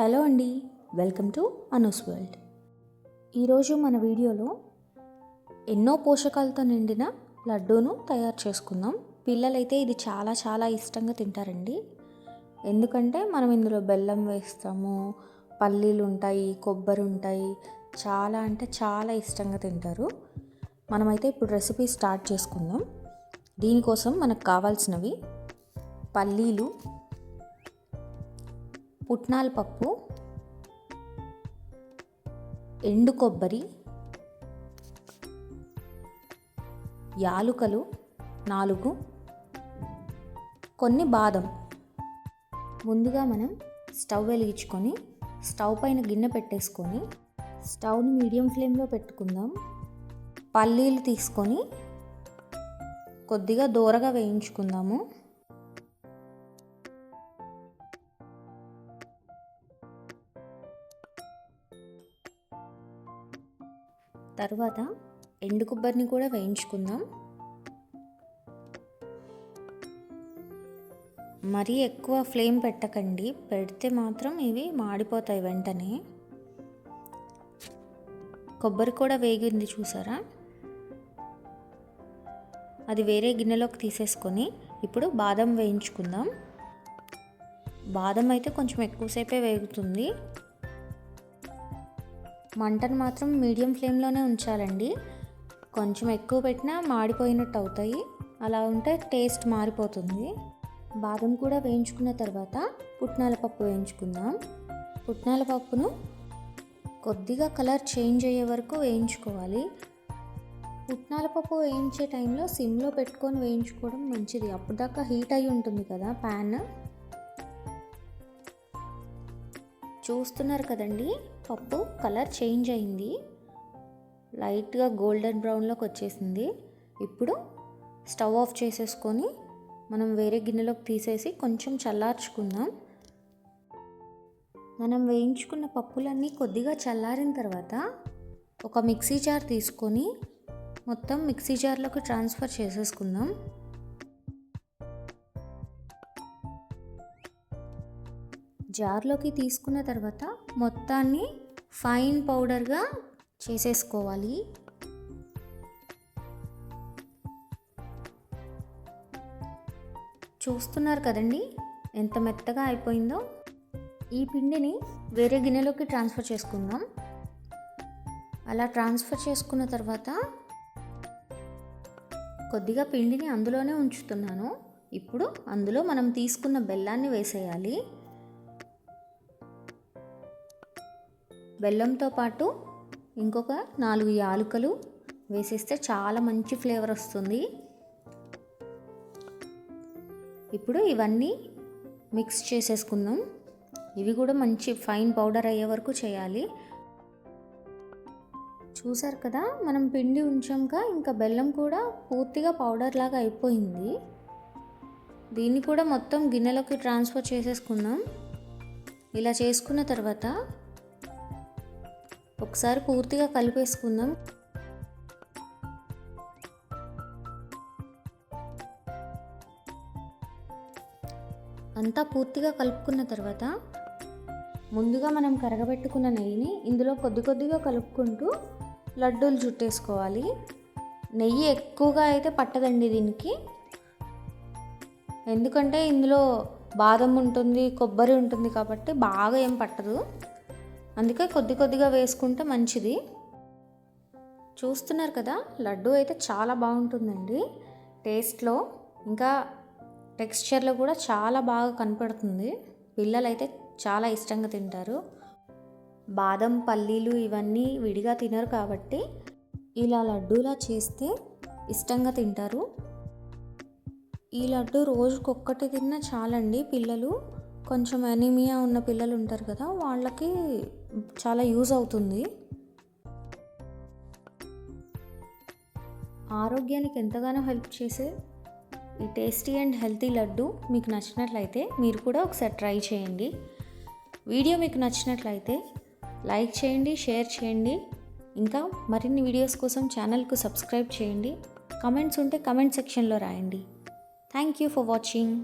Hello అండి welcome to Anu's world. ఈరోజు మన వీడియోలో ఎన్నో పోషకాలతో నిండిన లడ్డూను తయారు చేసుకుందాం. పిల్లలైతే ఇది చాలా చాలా ఇష్టంగా తింటారండి. ఎందుకంటే మనం ఇందులో బెల్లం వేస్తాము పల్లీలు ఉంటాయి కొబ్బరి ఉంటాయి చాలా అంటే చాలా ఇష్టంగా తింటారు. మనమైతే ఇప్పుడు రెసిపీ స్టార్ట్ చేసుకుందాం. దీనికోసం మనకు కావాల్సినవి పల్లీలు పుట్నాల పప్పు ఎండు కొబ్బరి యాలుకలు నాలుగు కొన్ని బాదం. ముందుగా మనం స్టవ్ వెలిగించుకొని స్టవ్ పైన గిన్నె పెట్టేసుకొని స్టవ్ని మీడియం ఫ్లేమ్లో పెట్టుకుందాం. పల్లీలు తీసుకొని కొద్దిగా దూరగా వేయించుకుందాము. తర్వాత ఎండు కొబ్బరిని కూడా వేయించుకుందాం. మరీ ఎక్కువ ఫ్లేమ్ పెట్టకండి. పెడితే మాత్రం ఇవి మాడిపోతాయి వెంటనే. కొబ్బరి కూడా వేగింది చూసారా? అది వేరే గిన్నెలోకి తీసేసుకొని ఇప్పుడు బాదం వేయించుకుందాం. బాదం అయితే కొంచెం ఎక్కువసేపే వేగుతుంది. మంటను మాత్రం మీడియం ఫ్లేమ్లోనే ఉంచాలండి. కొంచెం ఎక్కువ పెట్టినా మాడిపోయినట్టు అవుతాయి. అలా ఉంటే టేస్ట్ మారిపోతుంది. బాదం కూడా వేయించుకున్న తర్వాత పుట్నాల పప్పు వేయించుకుందాం. పుట్నాల పప్పును కొద్దిగా కలర్ చేంజ్ అయ్యే వరకు వేయించుకోవాలి. పుట్నాల పప్పు వేయించే టైంలో సిమ్లో పెట్టుకొని వేయించుకోవడం మంచిది. అప్పటిదాకా హీట్ అయి ఉంటుంది కదా ప్యాన్. చూస్తున్నారు కదండి. పప్పు కలర్ చేంజ్ అయింది. లైట్గా గోల్డెన్ బ్రౌన్లోకి వచ్చేసింది. ఇప్పుడు స్టవ్ ఆఫ్ చేసేసుకొని మనం వేరే గిన్నెలోకి తీసేసి కొంచెం చల్లార్చుకుందాం. మనం వేయించుకున్న పప్పులన్నీ కొద్దిగా చల్లారిన తర్వాత ఒక మిక్సీ జార్ తీసుకొని మొత్తం మిక్సీ జార్లోకి ట్రాన్స్ఫర్ చేసేసుకుందాం. జార్లోకి తీసుకున్న తర్వాత మొత్తాన్ని ఫైన్ పౌడర్గా చేసేసుకోవాలి. చూస్తున్నారు కదండి ఎంత మెత్తగా అయిపోయిందో? ఈ పిండిని వేరే గిన్నెలోకి ట్రాన్స్ఫర్ చేసుకుందాం. అలా ట్రాన్స్ఫర్ చేసుకున్న తర్వాత కొద్దిగా పిండిని అందులోనే ఉంచుతున్నాను. ఇప్పుడు అందులో మనం తీసుకున్న బెల్లాన్ని వేసేయాలి. బెల్లంతో పాటు ఇంకొక నాలుగు యాలుకలు వేసేస్తే చాలా మంచి ఫ్లేవర్ వస్తుంది. ఇప్పుడు ఇవన్నీ మిక్స్ చేసేసుకుందాం. ఇవి కూడా మంచి ఫైన్ పౌడర్ అయ్యే వరకు చేయాలి. చూసారు కదా మనం పిండి ఉంచాక ఇంకా బెల్లం కూడా పూర్తిగా పౌడర్ లాగా అయిపోయింది. దీన్ని కూడా మొత్తం గిన్నెలోకి ట్రాన్స్ఫర్ చేసేసుకుందాం. ఇలా చేసుకున్న తర్వాత ఒకసారి పూర్తిగా కలిపేసుకుందాం. అంతా పూర్తిగా కలుపుకున్న తర్వాత ముందుగా మనం కరగబెట్టుకున్న నెయ్యిని ఇందులో కొద్ది కొద్దిగా కలుపుకుంటూ లడ్డూలు చుట్టేసుకోవాలి. నెయ్యి ఎక్కువగా అయితే పట్టదండి దీనికి. ఎందుకంటే ఇందులో బాదం ఉంటుంది కొబ్బరి ఉంటుంది కాబట్టి బాగా ఏం పట్టదు. అందుకే కొద్ది కొద్దిగా వేసుకుంటే మంచిది. చూస్తున్నారు కదా లడ్డు అయితే చాలా బాగుంటుందండి. టేస్ట్లో ఇంకా టెక్స్చర్లో కూడా చాలా బాగా కనపడుతుంది. పిల్లలైతే చాలా ఇష్టంగా తింటారు. బాదం పల్లీలు ఇవన్నీ విడిగా తినరు కాబట్టి ఇలా లడ్డూలా చేస్తే ఇష్టంగా తింటారు. ఈ లడ్డు రోజుకొక్కటి తిన్నా చాలండి పిల్లలు. కొంచెం ఎనీమియా ఉన్న పిల్లలు ఉంటారు కదా వాళ్ళకి చాలా యూజ్ అవుతుంది. ఆరోగ్యానికి ఎంతగానో హెల్ప్ చేసే ఈ టేస్టీ అండ్ హెల్తీ లడ్డు మీకు నచ్చినట్లయితే మీరు కూడా ఒకసారి ట్రై చేయండి. వీడియో మీకు నచ్చినట్లయితే లైక్ చేయండి షేర్ చేయండి. ఇంకా మరిన్ని వీడియోస్ కోసం ఛానల్కు సబ్స్క్రైబ్ చేయండి. కమెంట్స్ ఉంటే కమెంట్ సెక్షన్లో రాయండి. Thank you for watching